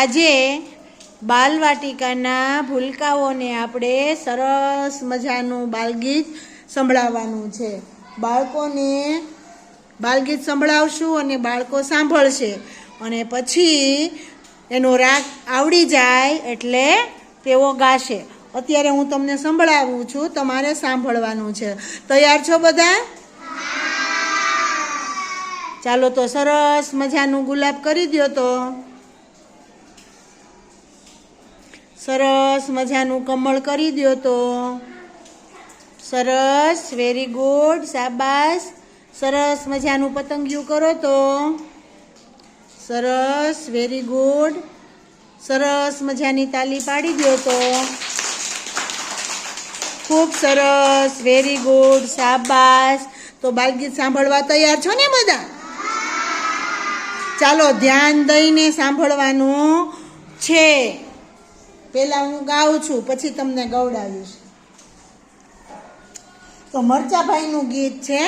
આજે બાલવાટિકાના ભૂલકાઓને આપણે સરસ મજાનું બાલગીત સંભળાવવાનું છે. બાળકોને બાલગીત સંભળાવશું અને બાળકો સાંભળશે. અને પછી એનો રાગ આવડી જાય એટલે તેઓ ગાશે. અત્યારે હું તમને સંભળાવું છું, તમારે સાંભળવાનું છે. તૈયાર છો બધા? ચાલો તો સરસ મજાનું ગુલાબ કરી દ્યો તો. સરસ મજાનું કમળ કરી દ્યો તો. સરસ વેરી ગુડ શાબાશ. સરસ મજાનું પતંગિયું કરો તો. સરસ વેરી ગુડ સરસ મજાની તાલી પાડી દ્યો તો. ખૂબ સરસ વેરી ગુડ શાબાશ. તો બાલગીત સાંભળવા તૈયાર છો ને બધા? ચાલો ધ્યાન દઈને સાંભળવાનું છે. પહેલા હું ગાઉં છું, પછી તમને ગવડાવીશ. તો મરચાભાઈનું ગીત છે,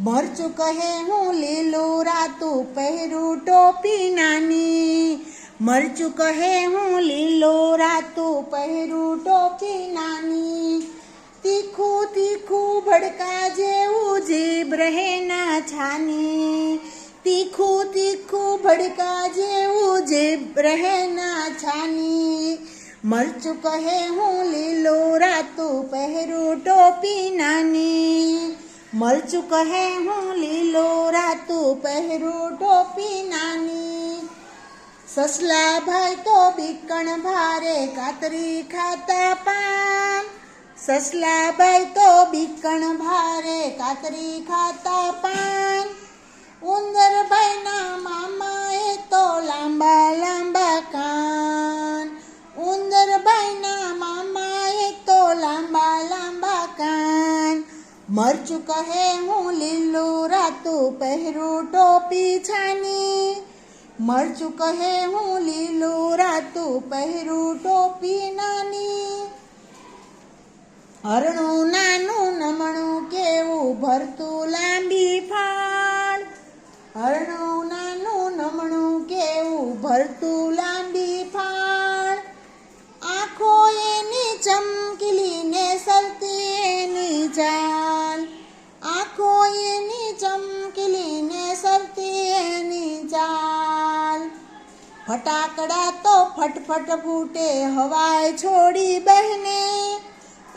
મરચું કહે હું લીલું રાતું પહેરું ટોપી નાની. મરચું કહે હું લીલો રાતું પહેરું ટોપી નાની. તીખું તીખું ભડકા જેવું જીભ રહે ના છાની. તીખું તીખું ભડકા જેવું જે રહે ના છાની. મરચું કહે હું લીલો રાતું પહેરું ટોપી નાની. મરચું કહે હું લીલો રાતું પહેરું ટોપી નાની. સસલા ભાઈ તો બીકણ ભારે કાતરી ખાતા પાન. સસલા ભાઈ તો બીકણ ભારે કાતરી ખાતા પાન. ઉંદર મરચું કહે હું લીલું રાતું પહેરું ટોપી છાની. મરચું કહે હું લીલું રાતું પહેરું ટોપી નાની. હરણું નાનું નમણું કેવું ભરતું લાંબી ફાળ. હરણું નાનું નમણું કેવું ભરતું લાંબી ફટાકડા તો ફટફટ ફૂટે, હવાય છોડી બહેને.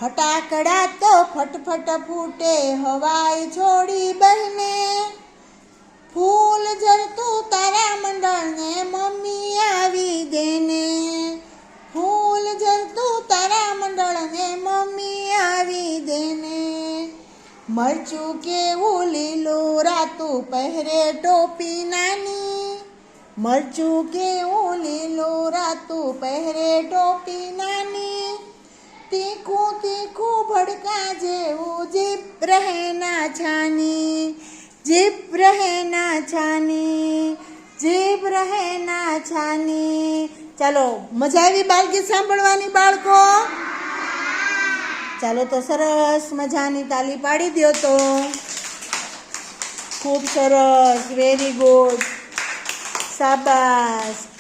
ફટાકડા તો ફટફટ ફૂટે, હવાય છોડી બહેને. ફૂલ ઝરતું તારા મંડળને મમ્મી આવી દેને. ફૂલ ઝરતું તારા મંડળને મમ્મી આવી દેને. મરચું કેવું લીલું, રાતું પહેરે ટોપી નાની. મરચું કેવું લીલું, રાતું પહેરે ટોપી નાની. તીખું તીખું ભડકા જેવું જીપ રહે ના છાની. જીપ રહે ના છાની. જીપ રહે ના છાની. ચાલો, મજા આવી બાળગીત સાંભળવાની બાળકો? ચાલો તો સરસ મજાની તાલી પાડી દો તો. ખૂબ સરસ વેરી ગુડ sabas.